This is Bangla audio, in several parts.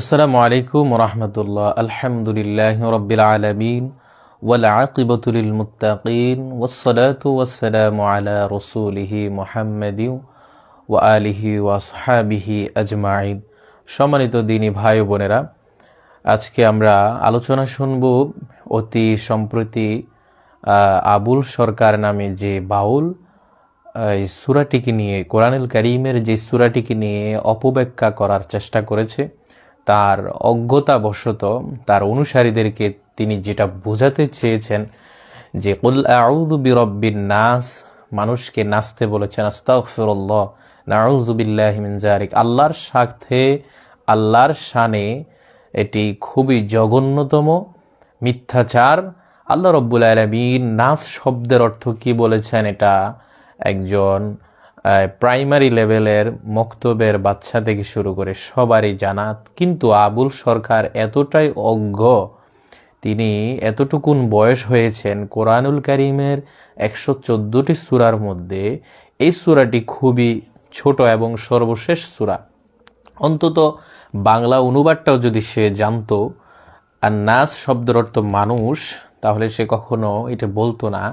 আসসালামু আলাইকুম রহমতুল্লাহ। আলহামদুলিল্লাহ রবিল আলমিন। ওয়ালাকিবতুলিল মুতাকিন ওসলাতু ওসালাম আলা রসুলিহি মোহাম্মদ ওয়া আলিহি ওয়াসহাবিহি আজমাইন। সম্মানিত দিনী ভাই বোনেরা, আজকে আমরা আলোচনা শুনব অতি সম্প্রতি আবুল সরকার নামে যে বাউল, এই সুরাটিকে নিয়ে, কোরআনুল করিমের যে সুরাটিকে নিয়ে অপব্যাখ্যা করার চেষ্টা করেছে। তার অজ্ঞতাবশত, তার অনুসারীদেরকে তিনি যেটা বোঝাতে চেয়েছেন যে, কুল নাস মানুষকে নাচতে বলেছেন মিন জালিক আল্লাহর সাথে আল্লাহর শানে এটি খুবই জঘন্যতম মিথ্যাচার। আল্লাহ রব্বুল আলমিন নাস শব্দের অর্থ কি বলেছেন? এটা একজন প্রাইমারি লেভেলের মক্তবের বাচ্চা থেকে শুরু করে সবারই জানা কিন্তু আবুল সরকার এতটাই অজ্ঞ, তিনি এতটুকুন বয়স হয়েছেন কোরআনুল করিমের একশো চোদ্দটি সুরার মধ্যে। এই সুরাটি খুবই ছোট এবং সর্বশেষ সুরা। অন্তত বাংলা অনুবাদটাও যদি সে জানতো আর নাস শব্দের অর্থ মানুষ, তাহলে সে কখনো এটা বলতো না।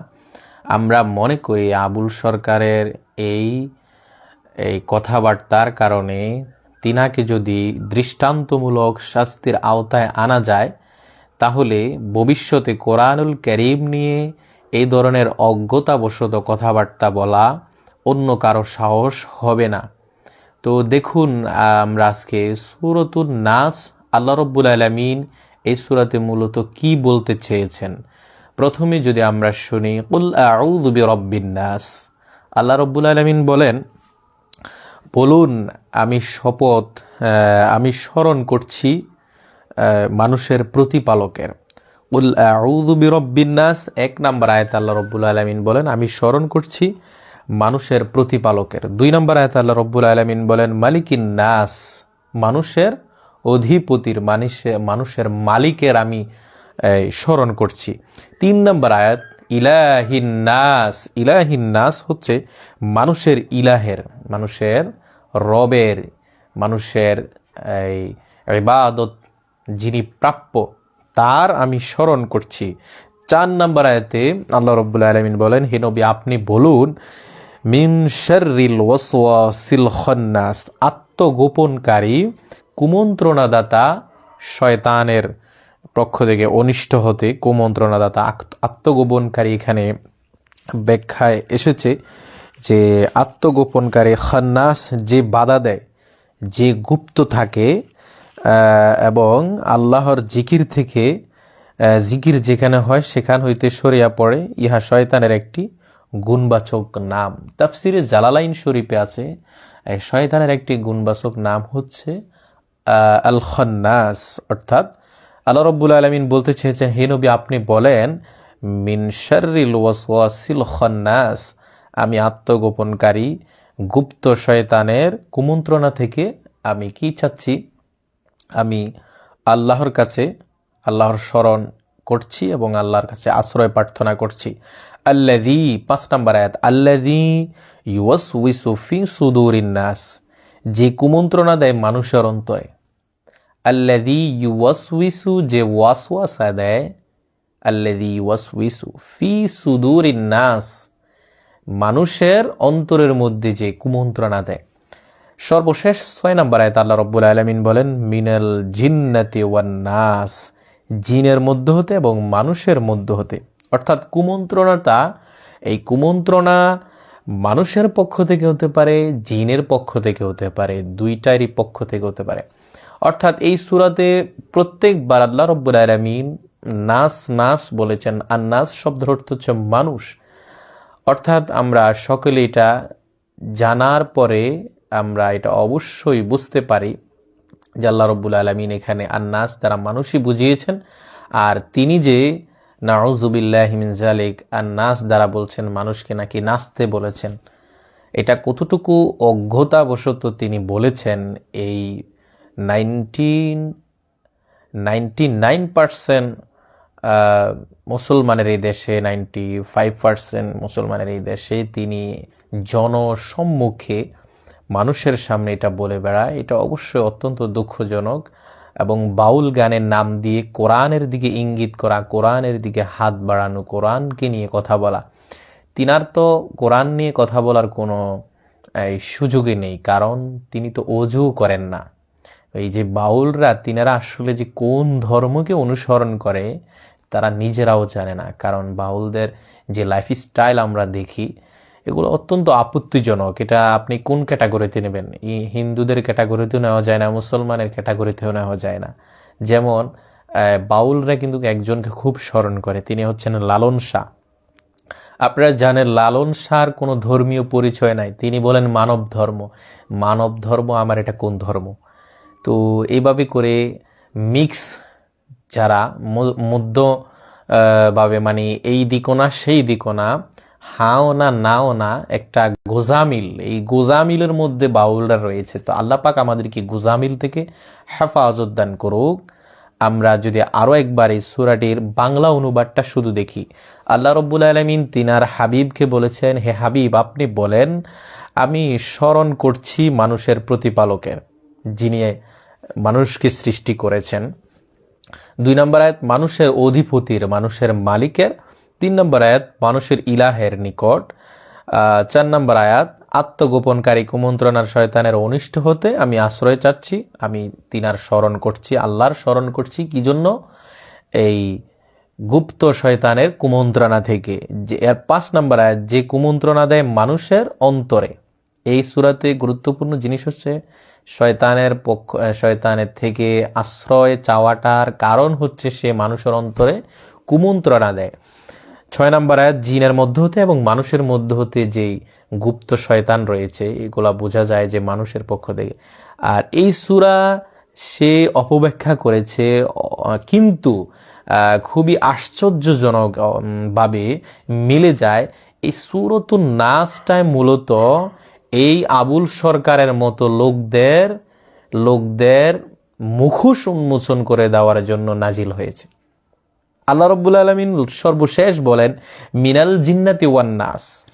আমরা মনে করি আবুল সরকারের এই এই কথাবার্তার কারণে তিনাকে যদি দৃষ্টান্তমূলক শাস্তির আওতায় আনা যায়, তাহলে ভবিষ্যতে কোরআনুল করিম নিয়ে এই ধরনের অজ্ঞতাবশত কথাবার্তা বলা অন্য কারও সাহস হবে না। তো দেখুন, আমরা আজকে সুরতুল নাস, আল্লাহ রব্বুল আলমিন এই সুরাতে মূলত কি বলতে চেয়েছেন? প্রথমে যদি আমরা শুনি, কুল বিরব্বিন আল্লাহ রব্বুল আলমিন বলেন, বলুন, আমি শপথ আমি স্মরণ করছি মানুষের প্রতিপালকের। উল আউযু বিরব্বিন নাস এক নাম্বার আয়াত আল্লাহ রব্বুল আলামিন বলেন, আমি স্মরণ করছি মানুষের প্রতিপালকের। দুই নম্বর আয়াত আল্লাহ রব্বুল আলামিন বলেন, মালিকিন নাস মানুষের অধিপতির মানুষের মানুষের মালিকের আমি স্মরণ করছি। তিন নম্বর আয়াত, ইলাহিন নাস ইলাহিন নাস হচ্ছে মানুষের ইলাহের, মানুষের রবের, মানুষের এই ইবাদত যিনি প্রাপ্য, তার আমি স্মরণ করছি। চার নম্বর আয়াতে আল্লাহ রব্বুল আলমিন বলেন, হে নবী, আপনি বলুন, মিন শাররিল ওয়াসওয়াসিল খন্নাস আত্মগোপনকারী, কুমন্ত্রণাদাতা, শয়তানের পক্ষ থেকে অনিষ্ট হতে কুমন্ত্রণাদাতা আত্ম- আত্মগোপনকারী এখানে ব্যাখ্যায় এসেছে যে আত্মগোপনকারী খান্নাস যে বাধা দেয়, যে গুপ্ত থাকে এবং আল্লাহর জিকির থেকে জিকির যেখানে হয় সেখান হইতে সরিয়া পড়ে, ইহা শয়তানের একটি গুণবাচক নাম। তাফসিরে জালালাইন শরীফে আছে শয়তানের একটি গুণবাচক নাম হচ্ছে আল খন্নাস অর্থাৎ আল্লাহ রব্বুল আলমিন বলতে চেয়েছেন, হে নবী, আপনি বলেন, মিন শাররিল ওয়াসওয়াসিল খন্নাস, আমি আত্মগোপনকারী, গুপ্ত শয়তানের কুমন্ত্রণা থেকে আমি কি চাচ্ছি? আমি আল্লাহর কাছে, আল্লাহর স্মরণ করছি এবং আল্লাহর কাছে আশ্রয় প্রার্থনা করছি। আল্লাদি পাঁচ নম্বর আয়াত আল্লাদি ইউস উইসুফি সুদুরিন নাস, যে কুমন্ত্রণা দেয় মানুষের অন্তরে আল্লাদি ইউসউইসু যে ওয়াসওয়াসা দেয় আল্লাদি ইউসউইসু ফি সুদুরিন নাস মানুষের অন্তরের মধ্যে যে কুমন্ত্রণা দেয়। সর্বশেষ ছয় নম্বর আয়ত আল্লাহ রব্বুল আলমিন বলেন, মিনাল জিন্নাতি ওয়ান নাস, জিনের মধ্য হতে এবং মানুষের মধ্য হতে। অর্থাৎ কুমন্ত্রণাটা, এই কুমন্ত্রণা মানুষের পক্ষ থেকে হতে পারে, জিনের পক্ষ থেকে হতে পারে, দুইটারই পক্ষ থেকে হতে পারে। অর্থাৎ এই সুরাতে প্রত্যেকবার আল্লাহ রব্বুল আলমিন নাস নাস বলেছেন। আর নাস শব্দের অর্থ হচ্ছে মানুষ। অর্থাৎ আমরা সকলে এটা জানার পরে আমরা এটা অবশ্যই বুঝতে পারি যে আল্লাহ রব্বুল আলমিন এখানে আন্নাস তারা মানুষই বুঝিয়েছেন। আর তিনি যে নাউজুবিল্লাহিমিন জালিক আন্নাস দ্বারা বলছেন মানুষকে নাকি নাচতে বলেছেন। এটা কতটুকু অজ্ঞতাবশত তিনি বলেছেন, এই নাইনটিন, নাইনটি নাইন পার্সেন্ট মুসলমানের এই দেশে, নাইনটি ফাইভ পার্সেন্ট মুসলমানের এই দেশে তিনি জনসম্মুখে মানুষের সামনে এটা বলে বেড়ায়। এটা অবশ্যই অত্যন্ত দুঃখজনক এবং বাউল গানের নাম দিয়ে কোরআনের দিকে ইঙ্গিত করা, কোরআনের দিকে হাত বাড়ানো, কোরআনকে নিয়ে কথা বলা। তিনার তো কোরআন নিয়ে কথা বলার কোনো সুযোগই নেই, কারণ তিনি তো অজু করেন না। এই যে বাউলরা তিনারা আসলে যে কোন ধর্মকে অনুসরণ করে, তারা নিজেরাও জানে না। কারণ বাউলদের যে লাইফ স্টাইল আমরা দেখি, এগুলো অত্যন্ত আপত্তিজনক। এটা আপনি কোন ক্যাটাগরিতে নেবেন? হিন্দুদের ক্যাটাগরিতেও নেওয়া যায় না, মুসলমানের ক্যাটাগরিতেও নেওয়া যায় না। যেমন বাউলরা কিন্তু একজনকে খুব স্মরণ করে, তিনি হচ্ছেন লালন শাহ। আপনারা জানেন, লালন শাহর কোনো ধর্মীয় পরিচয় নাই। তিনি বলেন মানব ধর্ম। মানব ধর্ম আমার এটা কোন ধর্ম? তো এইভাবে করে মিক্স যারা মধ্য ভাবে মানে এই দিকও না সেই দিকও না হাও না, নাও না, একটা গোজামিল, এই গোজামিলের মধ্যে বাউলরা রয়েছে। তো আল্লাহ পাক আমাদেরকে গোজামিল থেকে হেফাজত দান করুক। আমরা যদি আরও একবার এই সুরাটির বাংলা অনুবাদটা শুধু দেখি। আল্লাহ রব্বুল আলমিন তিনার হাবিবকে বলেছেন, হে হাবিব, আপনি বলেন, আমি স্মরণ করছি মানুষের প্রতিপালকের, যিনি মানুষকে সৃষ্টি করেছেন। দুই নম্বর আয়াত, মানুষের অধিপতির, মানুষের মালিকের। তিন নম্বর আয়াত, মানুষের ইলাহের নিকট। চার নম্বর আয়াত, আত্মগোপনকারী কুমন্ত্রণার শয়তানের অনিষ্ট হতে আমি আশ্রয় চাচ্ছি, আমি তিনার স্মরণ করছি, আল্লাহর স্মরণ করছি। কি জন্য? এই গুপ্ত শয়তানের কুমন্ত্রণা থেকে। যে, এর পাঁচ নম্বর আয়াত, যে কুমন্ত্রণা দেয় মানুষের অন্তরে। এই সুরাতে গুরুত্বপূর্ণ জিনিস হচ্ছে শয়তানের পক্ষ শয়তানের থেকে আশ্রয় চাওয়াটার কারণ হচ্ছে সে মানুষের অন্তরে কুমন্ত্রণা দেয়। ছয় নম্বর আয়াত, জিনের মধ্য হতে এবং মানুষের মধ্য হতে যেই গুপ্ত শয়তান রয়েছে, এগুলা বোঝা যায় যে মানুষের পক্ষ থেকে। আর এই সুরা সে অপব্যাখ্যা করেছে কিন্তু খুবই আশ্চর্যজনক ভাবে মিলে যায়। এই সুরতুন নাচটায় মূলত এই আবুল সরকারের মতো লোকদের লোকদের মুখোশ উন্মোচন করে দেওয়ার জন্য নাজিল হয়েছে। আল্লাহ রব্বুল আলমিন সর্বশেষ বলেন, মিনাল জিন্নাতি ওয়ান্নাস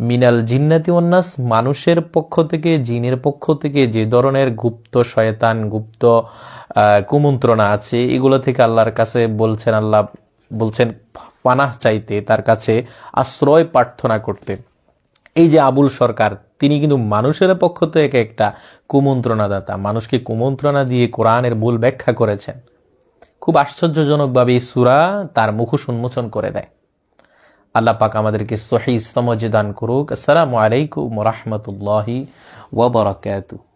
মিনাল জিন্নাতি ওয়ান্নাস মানুষের পক্ষ থেকে, জিনের পক্ষ থেকে যে ধরনের গুপ্ত শয়তান, গুপ্ত কুমন্ত্রণা আছে, এগুলো থেকে আল্লাহর কাছে বলছেন আল্লাহ, বলছেন, পানাহ চাইতে তার কাছে আশ্রয় প্রার্থনা করতে এই যে আবুল সরকার, তিনি কিন্তু মানুষের পক্ষ থেকে একটা কুমন্ত্রণাদাতা। মানুষকে কুমন্ত্রণা দিয়ে কোরআনের ভুল ব্যাখ্যা করেছেন। খুব আশ্চর্যজনকভাবে এই সুরা তার মুখোশ উন্মোচন করে দেয়। আল্লাহ পাক আমাদেরকে সহি সমজে দান করুক। আসসালামু আলাইকুম রহমতুল্লাহি ওয়াবারাকাতুহু